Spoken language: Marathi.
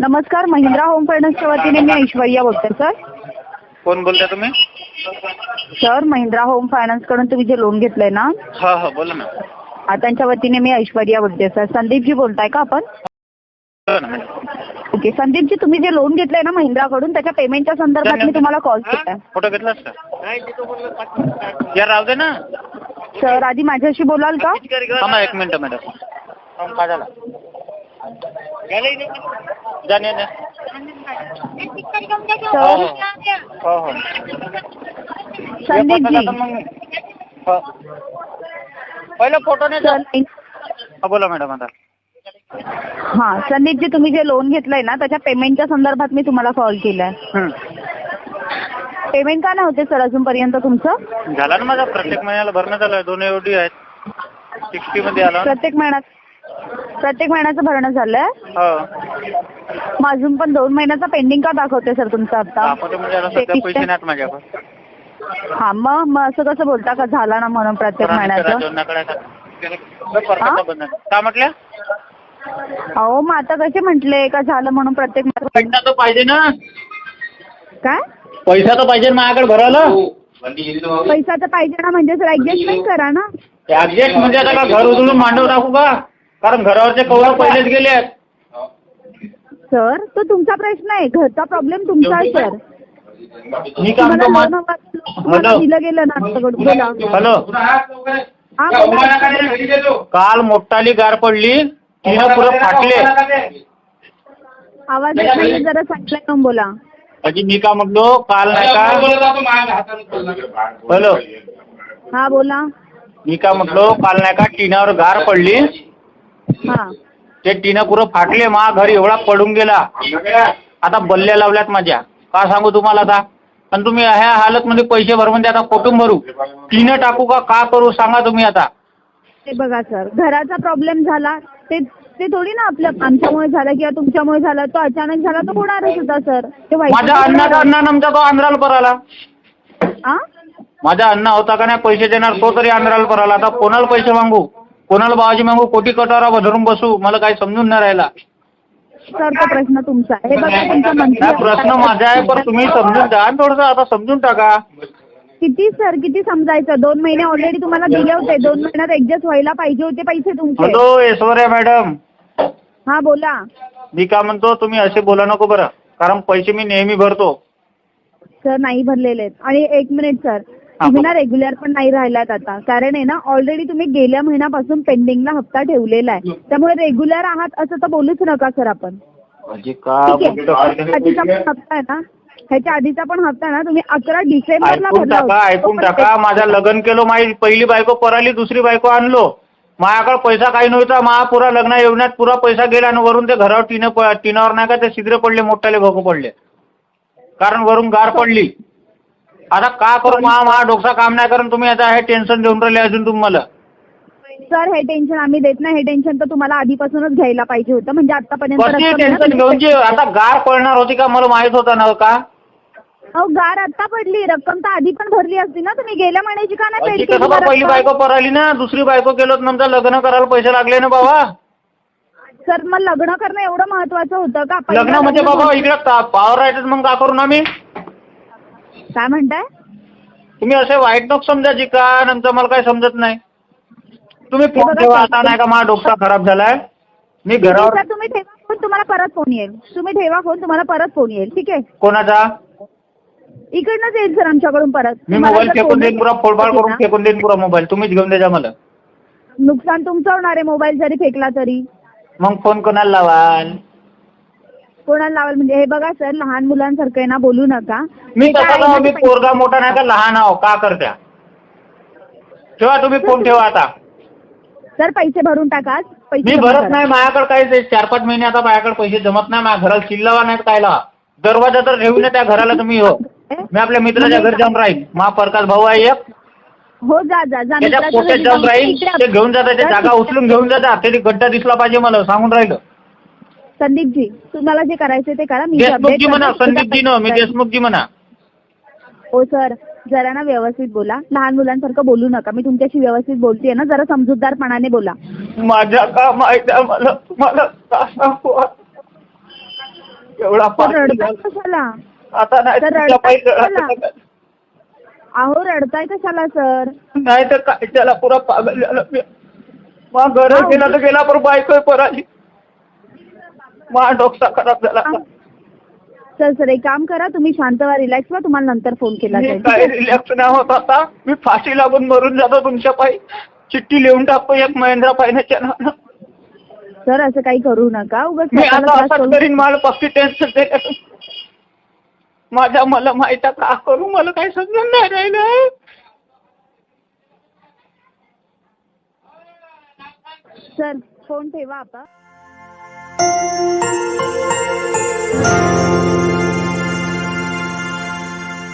नमस्कार महिंद्रा होम फायनान्सच्या वतीने मी ऐश्वर्या बोलते सर. कोण बोलता तुम्ही? सर महिंद्रा होम फायनान्सकडून तुम्ही जे लोन घेतलंय ना? हा हा बोला ना. आ, त्यांच्या वतीने मी ऐश्वर्या बोलते सर. संदीपजी बोलताय का आपण? बोला ना मॅडम ओके संदीपजी तुम्ही जे लोन घेतलंय ना महिंद्राकडून त्याच्या पेमेंटच्या संदर्भात मी तुम्हाला कॉल केला फोटो घेतलास का? या राहू दे ना. सर आधी माझ्याशी बोलाल का? थांबा एक मिनिट मॅडम थांब, काय झालं जाणे ना हो. सर संदीपजी. हो. पहिलं फोटो नाही सर हा बोला मॅडम आता. हां संदीपजी तुम्ही जे लोन घेतलंय ना त्याच्या पेमेंटच्या संदर्भात मी तुम्हाला कॉल केलाय. हं. पेमेंट का नाही होते सर अजूनपर्यंत तुमचं? झाला ना माझा प्रत्येक महिन्याला भरणं झालं दोन एवढी आहेत. सिक्स्टी मध्ये आला. प्रत्येक महिन्यात प्रत्येक महिन्याचं भरणं झालंय? हो. मग अजून पण दोन महिन्याचा पेंडिंग का दाखवते सर तुमचा आता? दाखवते म्हणजे आता सध्या पैसे नाहीत माझ्याकडे. हा मग मग असं कसं बोलता का? झाला ना म्हणून प्रत्येक महिन्याचं? जोडण्याकडे परत बंद का म्हटल्या? अहो मग आता कसे म्हटले? का झालं म्हणून प्रत्येक महिन्याचं पैसा तर पाहिजे ना. काय? पैसा तर पाहिजे ना माझ्याकडे भरायला. पैसा तर पाहिजे ना म्हणजे सर ऍडजस्टमेंट करा ना. ऍडजस्ट म्हणजे आता का घर उचलून मांडव टाकू का? कारण घरावरचे कवर पहिलेच गेले आहेत सर तो तुमचा प्रश्न आहे. घरचा प्रॉब्लेम तुमचा आहे सर. मी काय तुम्हाला म्हणतो लोन मा- हवं- तुम्हाला हॅलो. दिलं गेलं ना आमच्याकडून. बोला. हॅलो हा बोला. काल मोठाली गार पडली तिनं पुरं फाटले. आवाज येत नाही. जरा चांगला येऊन बोला. म्हणजे मी का म्हटलो काल नाही का? हॅलो. हा बोला. मी का म्हटलो काल नाही का टिनावर गार पडली. हा. ते टिनं पुरं फाटले मा घरी एवढा पडून गेला. आता बल्ल्या लावल्यात माझ्या. का सांगू तुम्हाला आता? पण तुम्ही ह्या हालत मध्ये पैसे भर म्हणजे आता कुठून भरू. टिनं टाकू का का करू सांगा तुम्ही आता. ते बघा सर घराचा प्रॉब्लेम झाला. ते ते थोडी ना आपल्या आमच्यामुळे झाला किंवा तुमच्यामुळे झाला. तो अचानक झाला तो होणारच होता सर. ते माझ्या अण्णाचा अण्णा आमचा तो आंध्राला पराला. हा? माझा अण्णा होता का नाही पैसे देणार तो तरी आंध्राला पराला. आता कोणाला पैसे मागू? कोणाला बाबाजी मागू? कोटी कटारा धरून बसू. मला काही समजून नाही राहिला. सर तो प्रश्न तुमचा आहे. हे बघा तुमचा मंत्री नाही प्रश्न माझा आहे पण तुम्ही समजून घ्या थोडंसं आता समजून टाका. किती सर किती समजायचं? दोन महिने ऑलरेडी तुम्हाला दिले होते. दोन महिन्यात ऍडजस्ट व्हायला पाहिजे होते पैसे तुमचे. Hello Aishwarya madam. हा बोला. मी काय म्हणतो तुम्ही असे बोला नको बरं. कारण पैसे मी नेहमी भरतो. सर नाही भरलेले आहेत. आणि एक मिनिट सर. तुम्ही ना रेग्युलर पण नाही राहिलात आता. कारण आहे ना ऑलरेडी तुम्ही गेल्या महिन्यापासून पेंडिंगला हप्ता ठेवलेला आहे. त्यामुळे रेग्युलर आहात असं तर बोलूच नका सर आपण. म्हणजे ठीक आहे. आधीचा पण हप्ता आहे ना. ह्याच्या आधीचा पण हप्ता ना तुम्ही अकरा डिसेंबरला ऐकून भरला टाका. ऐकून टाका. माझं लग्न केलं माझी पहिली बायको पराली दुसरी बायको आणलो. माझ्याकडे पैसा काही नव्हता. मा पुरा लग्न येवण्यात पुरा पैसा गेला आणि वरून ते घरावर टिन टिनावर नाही का ते छिद्र पडले मोठाले भोकं पडले. कारण वरून गार पडली. आता का करू? मा मा डोकसा काम नाही कारण तुम्ही आता हे टेन्शन देऊन राहिले अजून तुम्हाला. सर हे टेन्शन आम्ही देत नाही. हे टेन्शन तर तुम्हाला आधीपासूनच घ्यायला पाहिजे होतं. म्हणजे आतापर्यंत कशी टेन्शन घेऊन जी आता गार पडणार होती का मला माहीत होता ना का? अहो गार आता पडली. रक्कम तर आधी पण भरली असती ना. तुम्ही गेल्या महिन्याची का नाही अशी पेड कसं बा पहिली बायको पराली ना. दुसरी बायको केलं तर नंतर लग्न करायला पैसे लागले ना बाबा. सर मग लग्न करणं एवढं महत्वाचं होतं का? लग्न म्हणजे बाबा इकडे पावर राहतात मग का करू ना मी? काय म्हणताय? तुम्ही असे वाईट नको समजायची का नंतर मला काही समजत नाही. तुम्ही फोन ठेवा आता नाही का माझा डोकसा खराब झालाय? मी घरावर सर तुम्ही ठेवा फोन तुम्हाला परत फोन येईल. तुम्ही ठेवा फोन तुम्हाला परत फोन येईल. ठीक आहे? कोणाचा? इकडनंच येईल सर आमच्याकडून परत. मी तुम्हाला मोबाईल जर फेकून फोन देईन पुरा फोडफाड करून फेकून देईन पुरा मोबाईल. तुम्हीच घेऊन द्या मला. नुकसान तुमचं होणार आहे मोबाईल जरी फेकला तरी. मग फोन कोणाला लावाल? कोणाला लावाल? म्हणजे हे बघा सर लहान मुलांसारखं आहे ना बोलू नका. मी ना मी पोरगा मोठा नाही का लहान आहो का करत्या? ठेवा तुम्ही फोन ठेवा आता. सर पैसे भरून टाका. पैसे मी जमा भरत करा. नाही माझ्याकडे काही चार पाच महिने आता माझ्याकडे पैसे जमत नाही माझ्या घराला चिल्लावा नाही काय लावा दरवाजा तर ठेवून त्या घराला तुम्ही हो. मी आपल्या मित्राच्या घरी जाऊन राहील मा परकाश भाऊ आहे एक. हो जा जा जा. त्याच्या मित्राच्या पोट्यात घरी जाऊन जाऊन राहील इकडे ते घेऊन जातात ते सर, जागा उचलून घेऊन जातात तरी गड्डा दिसला पाहिजे मला सांगून राहिलं. संदीपजी तुम्हाला जे करायचं ते करा मी देशमुखजी म्हणा. संदीपजी न मी देशमुखजी म्हणा हो सर जरा ना व्यवस्थित बोला लहान मुलांसारखं बोलू नका मी तुमच्याशी व्यवस्थित बोलतेय ना जरा समजूतदारपणाने बोला माझ्या का माहिती आहे मला मला का सांगू एवढा तर फाशी रडताय झाला. कशाला आता नाही तर तुझ्या पायी रडताय रडायचं कशाला? का? अहो रडताय कशाला सर नाही तर काय त्याला पुरा पागल झाला मी. मग घर गेला तर गेला पण बायको पराली मा डोकसा खराब झाला. सर सर एक काम करा तुम्ही शांत व्हा रिलॅक्स व्हा तुम्हाला नंतर फोन केला मी जाईल. काय ठीक आहे? रिलॅक्स नाही होत आता. मी फाशी लागून मरून जातो तुमच्या पायी. चिठ्ठी लिहून टाकतो एक महिंद्रा फायनान्सच्या नावानं. सर असं काही करू नका. उगाच मी स्वतःला आता त्रास असंच करून- करीन मला पक्की टेन्शन दे माझ्या मला माहीत आहे का करू मला काही समजून नाही राहिलं. सर फोन ठेवा आता. Thank you.